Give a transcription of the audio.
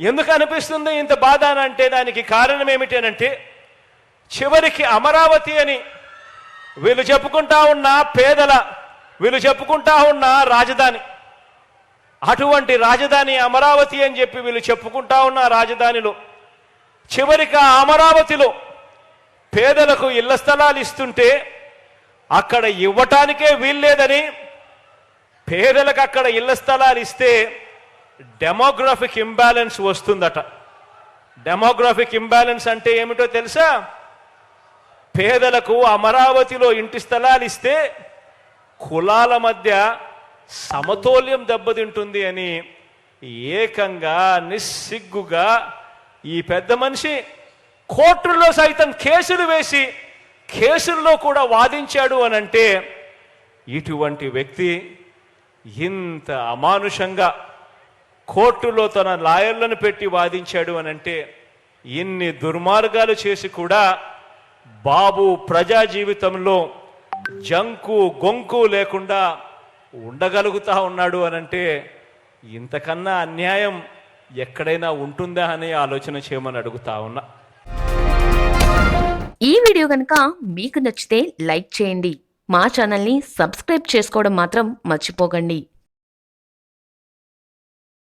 ఎందుకు అనిపిస్తుంది ఇంత బాధ అని అంటే దానికి కారణం ఏమిటనంటే చివరికి అమరావతి అని వీళ్ళు చెప్పుకుంటా ఉన్న పేదల వీళ్ళు చెప్పుకుంటా ఉన్న రాజధాని అటువంటి రాజధాని అమరావతి అని చెప్పి వీళ్ళు చెప్పుకుంటా ఉన్న రాజధానిలో చివరికి ఆ అమరావతిలో పేదలకు ఇళ్ళ స్థలాలు ఇస్తుంటే అక్కడ ఇవ్వటానికే వీల్లేదని పేదలకు అక్కడ ఇళ్ళ స్థలాలు ఇస్తే డెమోగ్రఫిక్ ఇంబ్యాలెన్స్ వస్తుందట. డెమోగ్రఫిక్ ఇంబ్యాలెన్స్ అంటే ఏమిటో తెలుసా? పేదలకు అమరావతిలో ఇంటి స్థలాలు ఇస్తే కులాల మధ్య సమతౌల్యం దెబ్బతింటుంది అని ఏకంగా నిస్సిగ్గుగా ఈ పెద్ద మనిషి కోర్టుల్లో సైతం కేసులు వేసి కేసుల్లో కూడా వాదించాడు అని అంటే ఇటువంటి వ్యక్తి ఇంత అమానుషంగా కోర్టులో తన లాయర్లను పెట్టి వాదించాడు అని అంటే ఇన్ని దుర్మార్గాలు చేసి కూడా బాబు ప్రజా జీవితంలో జంకు గొంకు లేకుండా ఉండగలుగుతా ఉన్నాడు అనంటే ఇంతకన్నా అన్యాయం ఎక్కడైనా ఉంటుందా అనే ఆలోచన చేయమని అడుగుతా ఉన్నా. ఈ వీడియో కనుక మీకు నచ్చితే లైక్ చేయండి. మా ఛానల్ని సబ్స్క్రైబ్ చేసుకోవడం మాత్రం మర్చిపోకండి.